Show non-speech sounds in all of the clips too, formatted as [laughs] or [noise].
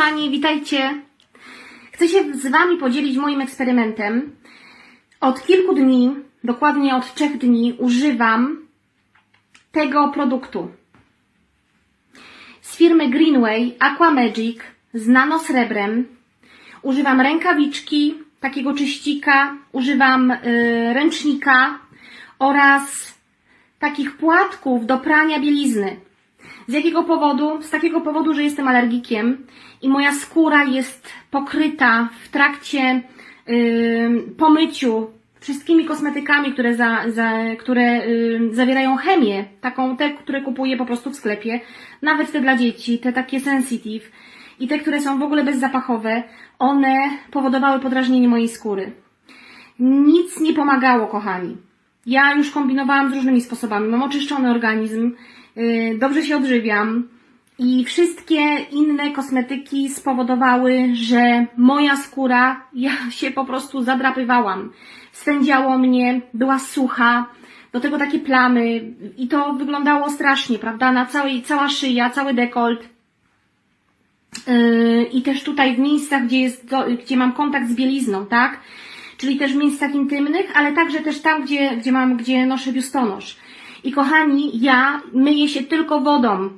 kochani, witajcie. Chcę się z Wami podzielić moim eksperymentem. Od kilku dni, dokładnie od trzech dni, używam tego produktu. Z firmy Greenway Aqua Magic z nanosrebrem. Używam rękawiczki, takiego czyścika, używam y, ręcznika oraz takich płatków do prania bielizny. Z jakiego powodu? Z takiego powodu, że jestem alergikiem i moja skóra jest pokryta w trakcie yy, po myciu wszystkimi kosmetykami, które, za, za, które yy, zawierają chemię, taką te, które kupuję po prostu w sklepie, nawet te dla dzieci, te takie sensitive i te, które są w ogóle bezzapachowe, one powodowały podrażnienie mojej skóry. Nic nie pomagało, kochani. Ja już kombinowałam z różnymi sposobami. Mam oczyszczony organizm, yy, dobrze się odżywiam i wszystkie inne kosmetyki spowodowały, że moja skóra, [laughs] ja się po prostu zadrapywałam. Swędziało mnie, była sucha, do tego takie plamy i to wyglądało strasznie, prawda? Na całej, cała szyja, cały dekolt. Yy, I też tutaj w miejscach, gdzie, jest, gdzie mam kontakt z bielizną, tak? Czyli też miejscach intymnych, ale także też tam, gdzie, gdzie mam, gdzie noszę biustonosz. I kochani, ja myję się tylko wodą.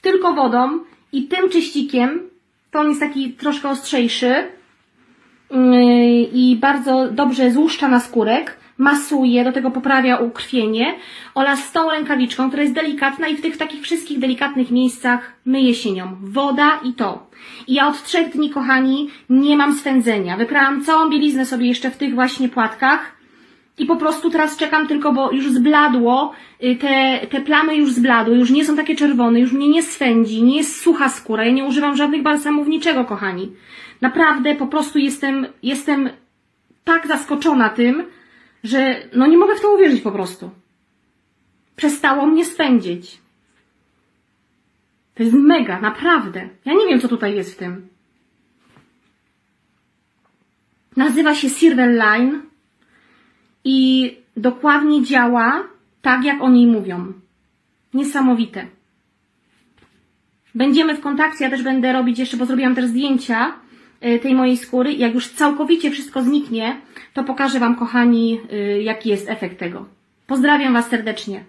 Tylko wodą i tym czyścikiem, to on jest taki troszkę ostrzejszy i bardzo dobrze złuszcza na skórek, masuje, do tego poprawia ukrwienie oraz z tą rękawiczką, która jest delikatna i w tych takich wszystkich delikatnych miejscach myję się nią. Woda i to. I ja od trzech dni, kochani, nie mam swędzenia. Wyprałam całą bieliznę sobie jeszcze w tych właśnie płatkach i po prostu teraz czekam tylko, bo już zbladło, y, te, te plamy już zbladły, już nie są takie czerwone, już mnie nie swędzi, nie jest sucha skóra, ja nie używam żadnych balsamów, niczego, kochani. Naprawdę po prostu jestem, jestem tak zaskoczona tym, że no nie mogę w to uwierzyć po prostu. Przestało mnie spędzić. To jest mega, naprawdę. Ja nie wiem, co tutaj jest w tym. Nazywa się Silver Line i dokładnie działa tak, jak o niej mówią. Niesamowite. Będziemy w kontakcie, ja też będę robić jeszcze, bo zrobiłam też zdjęcia y, tej mojej skóry. Jak już całkowicie wszystko zniknie, to pokażę Wam, kochani, y, jaki jest efekt tego. Pozdrawiam Was serdecznie.